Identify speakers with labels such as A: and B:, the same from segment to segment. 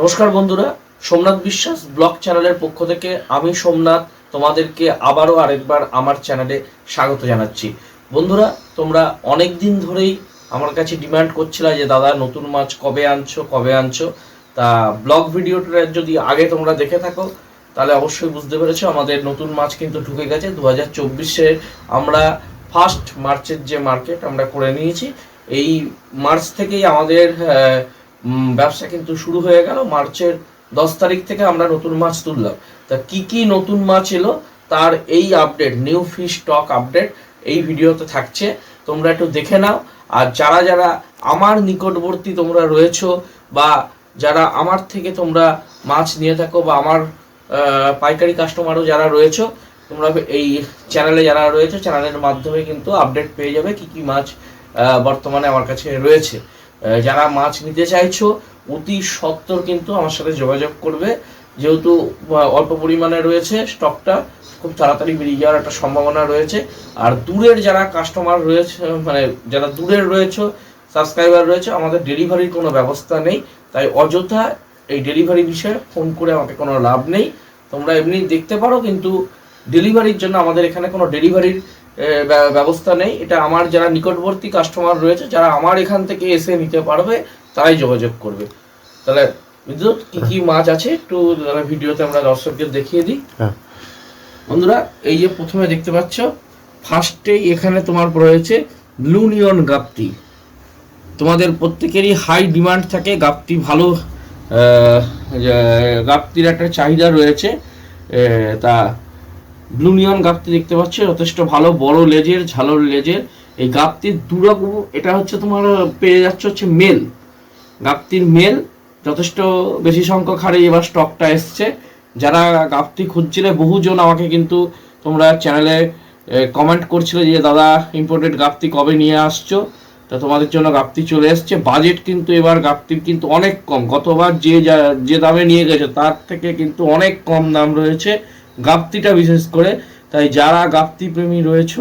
A: নমস্কার বন্ধুরা, সোমনাথ বিশ্বাস ব্লগ চ্যানেলের পক্ষ থেকে আমি সোমনাথ তোমাদেরকে আবারও আরেকবার আমার চ্যানেলে স্বাগত জানাচ্ছি। বন্ধুরা, তোমরা অনেক দিন ধরেই আমার কাছে ডিমান্ড করছিলে যে, দাদা, নতুন মাছ কবে আনছো কবে আনছো? তা ব্লগ ভিডিওটা যদি আগে তোমরা দেখে থাকো, তাহলে অবশ্যই বুঝতে পেরেছ আমাদের নতুন মাছ কিন্তু ঢুকে গেছে। দু হাজার চব্বিশে আমরা ফার্স্ট মার্চের যে মার্কেট আমরা করে নিয়েছি, এই মার্চ থেকেই আমাদের ব্যবসা কিন্তু শুরু হয়ে গেল মার্চের দশ তারিখ থেকে আমরা নতুন মাছ তুললাম। তা কি কি নতুন মাছ এলো তার এই update new fish stock update এই ভিডিওতে থাকছে। তোমরা একটু দেখে নাও। আর যারা যারা আমার নিকটবর্তী তোমরা রয়েছো বা যারা আমার থেকে তোমরা মাছ নিয়ে থাকো বা আমার পাইকারি কাস্টমারও যারা রয়েছো, তোমরা এই চ্যানেলে যারা রয়েছে চ্যানেলের মাধ্যমে কিন্তু আপডেট পেয়ে যাবে কি কি মাছ বর্তমানে আমার কাছে রয়েছে। যারা মাছ নিতে চাইছো, অতি সত্তর কিন্তু আমার সাথে যোগাযোগ করবে। যেহেতু অল্প পরিমাণে রয়েছে স্টকটা খুব তাড়াতাড়ি বেরিয়ে যাওয়ার একটা সম্ভাবনা রয়েছে। আর দূরের যারা কাস্টমার রয়েছে মানে যারা দূরের রয়েছে সাবস্ক্রাইবার রয়েছে, আমাদের ডেলিভারির কোনো ব্যবস্থা নেই। তাই অযথা এই ডেলিভারি বিষয়ে ফোন করে আমাকে কোনো লাভ নেই। তোমরা এমনি দেখতে পারো, কিন্তু ডেলিভারির জন্য আমাদের এখানে কোনো ডেলিভারির ব্যবস্থা নেই। এটা আমার যারা নিকটবর্তী কাস্টমার রয়েছে যারা আমার এখান থেকে এসে নিতে পারবে তারাই যোগাযোগ করবে। তাহলে বিদ্যুৎ কি কি মাছ আছে? একটু ভিডিওতে আমরা দর্শকদের দেখিয়ে দিই।
B: হ্যাঁ।
A: বন্ধুরা এই যে প্রথমে দেখতে পাচ্ছ ফার্স্টেই এখানে তোমার রয়েছে ব্লু নিয়ন গাপ্তি তোমাদের প্রত্যেকেরই হাই ডিমান্ড থাকে গাপ্তি ভালো গাপ্তির একটা চাহিদা রয়েছে। তা ব্লু নিয়ন গাপ্তি দেখতে পাচ্ছ যথেষ্ট ভালো, বড় লেজের, ঝালর লেজের। এই গাপ্তির দুরকম, এটা হচ্ছে তোমার, পেয়ে যাচ্ছে হচ্ছে মেল। গাপ্তির মেল, যথেষ্ট বেশি সংখ্যক হারে এবার স্টকটা এসছে। যারা গাপ্তি খুঁজছিলে, বহুজন আমাকে কিন্তু তোমরা চ্যানেলে কমেন্ট করছিলে যে, দাদা ইম্পোর্টেড গাপ্তি কবে নিয়ে আসছো? তা তোমাদের জন্য গাপ্তি চলে এসছে। বাজেট কিন্তু এবার গাপ্তির কিন্তু অনেক কম। গতবার যে যা- যে দামে নিয়ে গেছে, তার থেকে কিন্তু অনেক কম দাম রয়েছে। গাপ্তিটা বিশেষ করে। তাই যারা গাপ্তি প্রেমী রয়েছে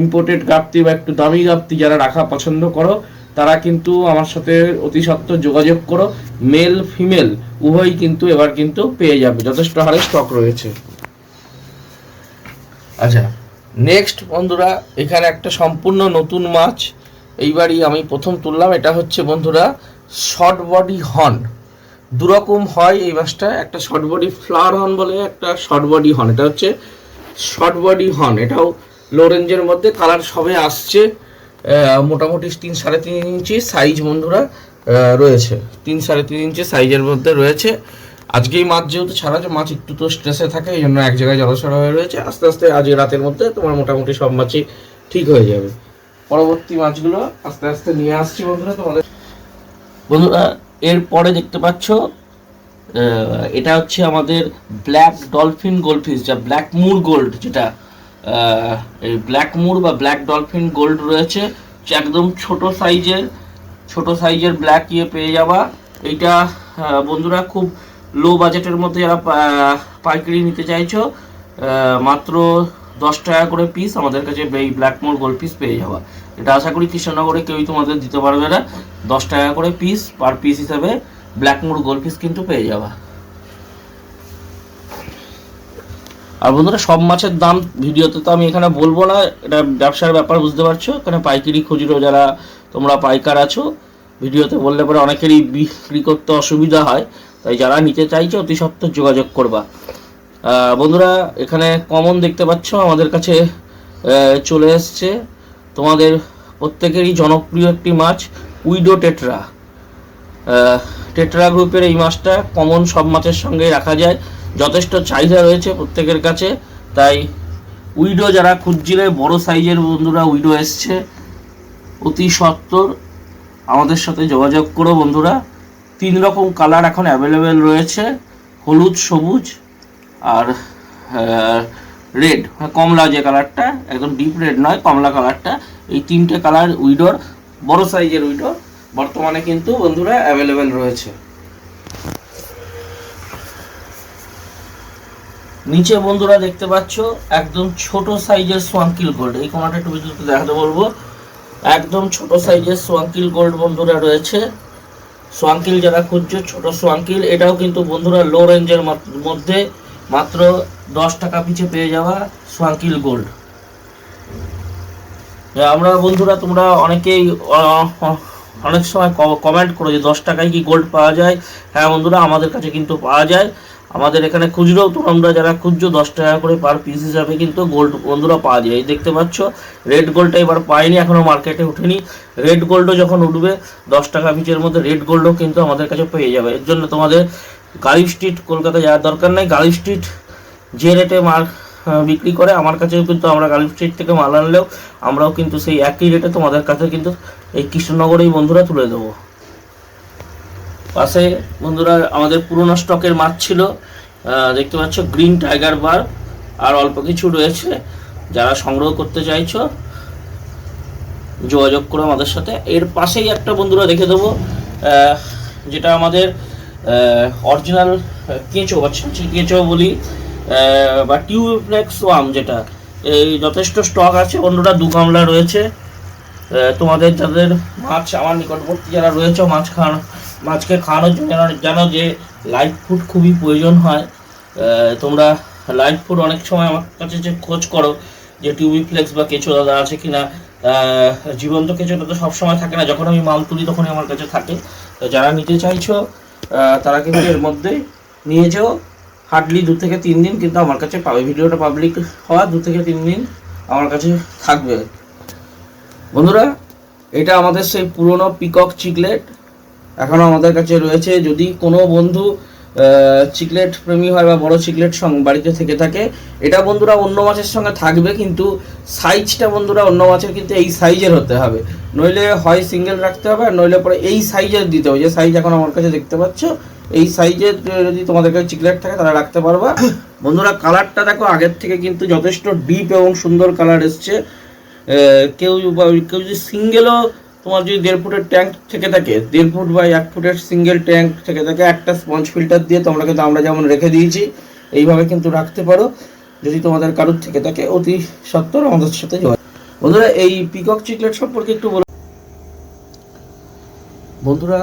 A: ইম্পোর্টেড গাপ্তি বা একটু দামি গাপ্তি যারা রাখা পছন্দ করো, তারা কিন্তু আমার সাথে অতি সত্ত্বর যোগাযোগ করো। মেল ফিমেল উভয়ই কিন্তু এবার কিন্তু পেয়ে যাবে। যথেষ্ট হারে স্টক রয়েছে। আচ্ছা নেক্সট বন্ধুরা, এখানে একটা সম্পূর্ণ নতুন মাছ। এইবারই আমি প্রথম তুললাম, এটা হচ্ছে বন্ধুরা শর্ট বডি হর্ন দুরকম হয় এই মাছটা একটা শর্ট বডি ফ্লাওয়ার হর্ন বলে, একটা শর্ট বডি হর্ন এটা হচ্ছে শর্ট বডি হর্ন এটাও লো রেঞ্জের মধ্যে কালার সবে আসছে মোটামুটি তিন সাড়ে তিন ইঞ্চি সাইজ বন্ধুরা রয়েছে। তিন সাড়ে তিন ইঞ্চি সাইজের মধ্যে রয়েছে। আজকেই মাছ যেহেতু ছাড়া আছে, মাছ একটু তো স্ট্রেসে থাকে, এই জন্য এক জায়গায় জলছড়া হয়ে রয়েছে। আস্তে আস্তে আজ রাতের মধ্যে তোমার মোটামুটি সব মাছই ঠিক হয়ে যাবে। পরবর্তী মাছগুলো আস্তে আস্তে নিয়ে আসছি বন্ধুরা তোমাদের। বন্ধুরা এরপরে দেখতে পাচ্ছ এটা হচ্ছে আমাদের ব্ল্যাক ডলফিন গোল্ডফিশ যা ব্ল্যাক মুর গোল্ড, যেটা এই ব্ল্যাক মুর বা ব্ল্যাক ডলফিন গোল্ড রয়েছে একদম ছোট সাইজের ছোট সাইজের ব্ল্যাক ইয়ে পেয়ে যাবা। এইটা বন্ধুরা খুব লো বাজেটের মধ্যে যারা পাইকারি নিতে চাইছো মাত্র দশ টাকা করে পিস আমাদের কাছে এই ব্ল্যাক মোর গোল্ড পিস পেয়ে যাবা। এটা আশা করি কৃষ্ণনগরে কেউই তোমাদের দিতে পারবে না। দশ টাকা করে পিস পার পিস হিসাবে ব্ল্যাক মোর গোল্ড পিস কিন্তু পেয়ে যাবা। আর বন্ধুরা, সব মাছের দাম ভিডিওতে তো আমি এখানে বলব না, এটা ব্যবসার ব্যাপার, বুঝতে পারছ? এখানে পাইকারি, খুচরো যারা তোমরা পাইকার আছো, ভিডিওতে বললে পরে অনেকেরই বিক্রি করতে অসুবিধা হয়। তাই যারা নিতে চাইছো, অতি সত্ত্বর যোগাযোগ করবা। বন্ধুরা, এখানে কমন দেখতে পাচ্ছ, আমাদের কাছে চলে এসছে। তোমাদের প্রত্যেকেরই জনপ্রিয় একটি মাছ, উইডো টেট্রা। টেট্রা গ্রুপের এই মাছটা কমন সব মাছের সঙ্গে রাখা যায়। যথেষ্ট চাহিদা রয়েছে প্রত্যেকের কাছে। তাই উইডো যারা খুঁজছিলে, বড় সাইজের বন্ধুরা, উইডো এসছে। অতি সত্তর। আমাদের সাথে যোগাযোগ করো বন্ধুরা। তিন রকম কালার এখন অ্যাভেলেবেল রয়েছে। হলুদ, সবুজ আর রেড কমলা যে কালারটা একদম ডিপ রেড নয়, কমলা কালারটা এই তিনটে কালার উইডোর, বড় সাইজের উইডোর, বর্তমানে কিন্তু বন্ধুরা অ্যাভেলেবেল রয়েছে। নিচে বন্ধুরা দেখতে পাচ্ছ, একদম ছোট সাইজের সোয়াঙ্কিল গোল্ড এই কোনাটা একটু বিদ্যুৎ দেখাতে বলব। একদম ছোট সাইজের সোয়াঙ্কিল গোল্ড বন্ধুরা রয়েছে। সোয়াঙ্কিল যারা খুঁজছো, ছোট সোয়াঙ্কিল এটাও কিন্তু বন্ধুরা লো রেঞ্জের মধ্যে মাত্র দশ টাকা পিছে পেয়ে যাওয়া সোয়াঙ্কিল গোল্ড। আমরা বন্ধুরা, তোমরা অনেকেই অনেক সময় কমেন্ট করো যে দশ টাকায় কি গোল্ড পাওয়া যায়? হ্যাঁ বন্ধুরা, আমাদের কাছে কিন্তু পাওয়া যায়। আমাদের এখানে খুচরোও তোমরা যারা খুঁজছো দশ টাকা করে পার পিস হিসাবে কিন্তু গোল্ড বন্ধুরা পাওয়া যায়। এই দেখতে পাচ্ছ রেড গোল্ডটা এবার পাইনি এখনও মার্কেটে উঠেনি রেড গোল্ডও যখন উঠবে দশ টাকা পিচের মধ্যে রেড গোল্ডও কিন্তু আমাদের কাছে পেয়ে যাবে। এর জন্য তোমাদের গাড়ি স্ট্রিট কলকাতা যাওয়ার দরকার নেই। গাড়ি স্ট্রিট যে রেটে আহ, বিক্রি করে আমার কাছেও কিন্তু আমরা গালিব স্ট্রিট থেকে মাল আনলেও আমরাও কিন্তু সেই একই রেটে তোমাদের কাছে কিন্তু এই কৃষ্ণনগরেই বন্ধুরা তুলে দেবো। পাশে বন্ধুরা আমাদের পুরোনো স্টকের মাছ ছিল দেখতে পাচ্ছ, গ্রিন টাইগার বার, আর অল্প কিছু রয়েছে যারা সংগ্রহ করতে চাইছো। যোগাযোগ করো আমাদের সাথে। এর পাশেই একটা বন্ধুরা দেখে দেবো যেটা আমাদের অরিজিনাল কেঁচো বা কেঁচো বলি বা টিউবফ্লেক্স ওয়াম যেটা, এই যথেষ্ট স্টক আছে। অন্যটা দু গামলা রয়েছে। তোমাদের, যাদের মাছ আমার নিকটবর্তী যারা রয়েছে, মাছ খাওয়ানো মাছকে খাওয়ানোর জন্য জানো- যে লাইট ফুড খুবই প্রয়োজন হয়। তোমরা লাইট ফুড অনেক সময় আমার কাছে যে খোঁজ করো, যে টিউবি ফ্লেক্স বা কেঁচো দাদা আছে কি না জীবন্ত কেঁচোটা তো সবসময় থাকে না, যখন আমি মাল তুলি তখনই আমার কাছে থাকে। তো যারা নিতে চাইছো তারা কিন্তু এর মধ্যে নিয়ে যেও। হার্ডলি দু থেকে তিন দিন কিন্তু আমার কাছে পাবে। ভিডিওটা পাবলিক হওয়া দু থেকে তিন দিন আমার কাছে থাকবে। বন্ধুরা, এটা আমাদের সেই পুরনো পিকক চিকলেট এখনও আমাদের কাছে রয়েছে। যদি কোনো বন্ধু চিকলেট প্রেমী হয় বা বড় চিকলেট সঙ্গে বাড়িতে থেকে থাকে, এটা বন্ধুরা অন্য মাছের সঙ্গে থাকবে, কিন্তু সাইজটা বন্ধুরা অন্য মাছের, কিন্তু এই সাইজের হতে হবে। নইলে হয় সিঙ্গেল রাখতে হবে, আর নইলে পরে এই সাইজের দিতে হবে। যে সাইজ এখন আমার কাছে দেখতে পাচ্ছ, এই সাইজের যদি তোমাদের কাছে চিকলেট থাকে, তাহলে রাখতে পারবা। বন্ধুরা কালারটা দেখো, আগের থেকে কিন্তু যথেষ্ট ডিপ এবং সুন্দর কালার এসছে। কেউ কেউ যদি সিঙ্গেলও তোমার যদি দেড় ফুটের ট্যাঙ্ক থেকে থাকে, দেড় ফুট বা এক ফুটের সিঙ্গেল ট্যাঙ্ক থেকে থাকে, একটা স্পঞ্জ ফিল্টার দিয়ে তোমরা কিন্তু আমরা যেমন রেখে দিয়েছি, এইভাবে কিন্তু রাখতে পারো। যদি তোমাদের কারোর থেকে থাকে, অতি সত্তর আমাদের সাথে যোগাযোগ বন্ধুরা, এই পিকক চিকলেট সম্পর্কে একটু বলো। বন্ধুরা,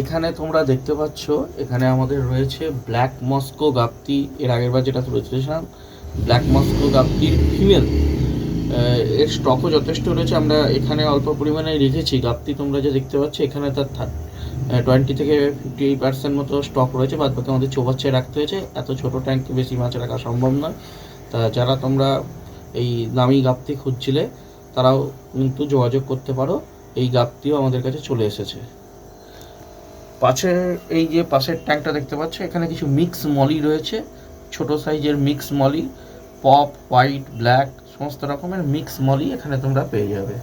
A: এখানে তোমরা দেখতে পাচ্ছ, এখানে আমাদের রয়েছে ব্ল্যাক মস্কো গাপ্তি এর আগের বার যেটা তুলেছিলাম ব্ল্যাক মস্কো গাপ্তির ফিমেল এর স্টকও যথেষ্ট রয়েছে। আমরা এখানে অল্প পরিমাণে রেখেছি। গাপ্তি তোমরা যে দেখতে পাচ্ছ, এখানে তার টোয়েন্টি থেকে ফিফটি পার্সেন্ট মতো স্টক রয়েছে। বাদ বাকি আমাদের চোবাচ্ছে রাখতে হয়েছে। এত ছোট ট্যাঙ্কে বেশি মাছ রাখা সম্ভব নয়। তা যারা তোমরা এই দামি গাপ্তি খুঁজছিলে, তারাও কিন্তু যোগাযোগ করতে পারো। এই গাপ্তিও আমাদের কাছে চলে এসেছে। পাশের এই যে পাশের ট্যাঙ্কটা দেখতে পাচ্ছ, এখানে কিছু মিক্স মলি রয়েছে। ছোট সাইজের mix molly pop white black সমস্ত রকমের মিক্স মলই এখানে তোমরা পেয়ে যাবে।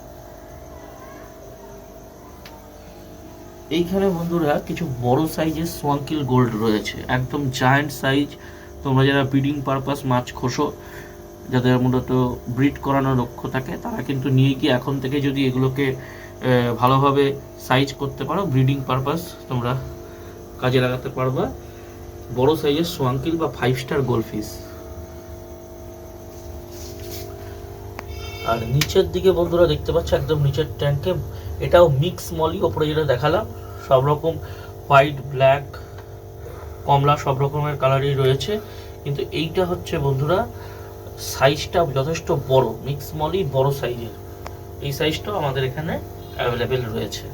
A: এইখানে বন্ধুরা কিছু বড় সাইজের সোয়াঙ্কিল গোল্ড রয়েছে। একদম জায়ান্ট সাইজ তোমরা যারা ব্রিডিং পারপাস মাছ খোসো, যাদের মূলত ব্রিড করানোর লক্ষ্য থাকে, তারা কিন্তু নিয়ে গিয়ে এখন থেকে যদি এগুলোকে ভালোভাবে সাইজ করতে পারো ব্রিডিং পারপাস তোমরা কাজে লাগাতে পারবা। বড় সাইজের সোয়াঙ্কিল বা ফাইভ স্টার গোলফিশ আর নিচের দিকে বন্ধুরা দেখতে পাচ্ছ একদম নিচের ট্যাঙ্কে এটাও মিক্স মলি ওপরে যেটা দেখালাম, সব রকম হোয়াইট ব্ল্যাক কমলা, সব রকমের কালারই রয়েছে। কিন্তু এইটা হচ্ছে বন্ধুরা সাইজটা যথেষ্ট বড় মিক্স মলি বড় সাইজের এই সাইজটাও আমাদের এখানে অ্যাভেলেবেল রয়েছে।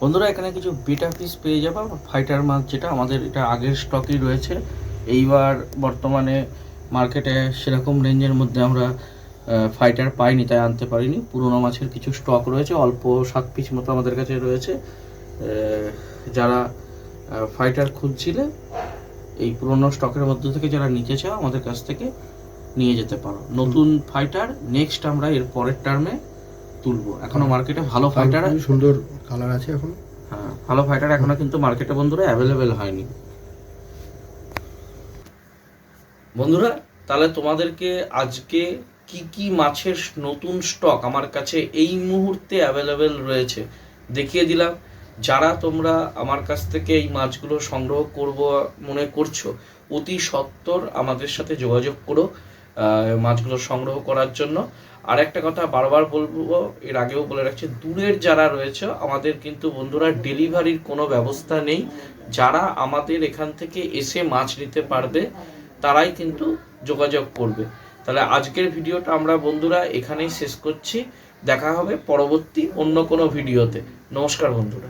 A: বন্ধুরা, এখানে কিছু বিটা পিস পেয়ে যাবে ফাইটার মাছ যেটা আমাদের এটা আগের স্টকই রয়েছে। এইবার বর্তমানে মার্কেটে সেরকম রেঞ্জের মধ্যে আমরা ফাইটার পাইনি তাই আনতে পারিনি। পুরোনো মাছের কিছু স্টক রয়েছে অল্প সাত পিস মতো আমাদের কাছে রয়েছে। যারা ফাইটার খুঁজছিলে এই পুরোনো স্টকের মধ্যে থেকে যারা নিতে চাও আমাদের কাছ থেকে নিয়ে যেতে পারো। নতুন ফাইটার নেক্সট আমরা এর পরের টার্মে তুলবো। এখনও মার্কেটে ভালো ফাইটার
B: সুন্দর কালার আছে এখন।
A: হ্যাঁ ভালো ফাইটার এখনও কিন্তু মার্কেটে বন্ধুরা অ্যাভেলেবেল হয়নি। বন্ধুরা তাহলে তোমাদেরকে আজকে কি কি মাছের নতুন স্টক আমার কাছে এই মুহূর্তে অ্যাভেলেবেল রয়েছে, দেখিয়ে দিলাম। যারা তোমরা আমার কাছ থেকে এই মাছগুলো সংগ্রহ করব, মনে করছ, অতি সত্বর আমাদের সাথে যোগাযোগ করো মাছগুলো সংগ্রহ করার জন্য। আর একটা কথা বারবার বলব, এর আগেও বলে রাখছি, দূরের যারা রয়েছে, আমাদের কিন্তু বন্ধুরা ডেলিভারির কোনো ব্যবস্থা নেই। যারা আমাদের এখান থেকে এসে মাছ নিতে পারবে, তারাই কিন্তু যোগাযোগ করবে। তাহলে আজকের ভিডিওটা আমরা বন্ধুরা এখানেই শেষ করছি। দেখা হবে পরবর্তী অন্য কোনো ভিডিওতে। নমস্কার বন্ধুরা।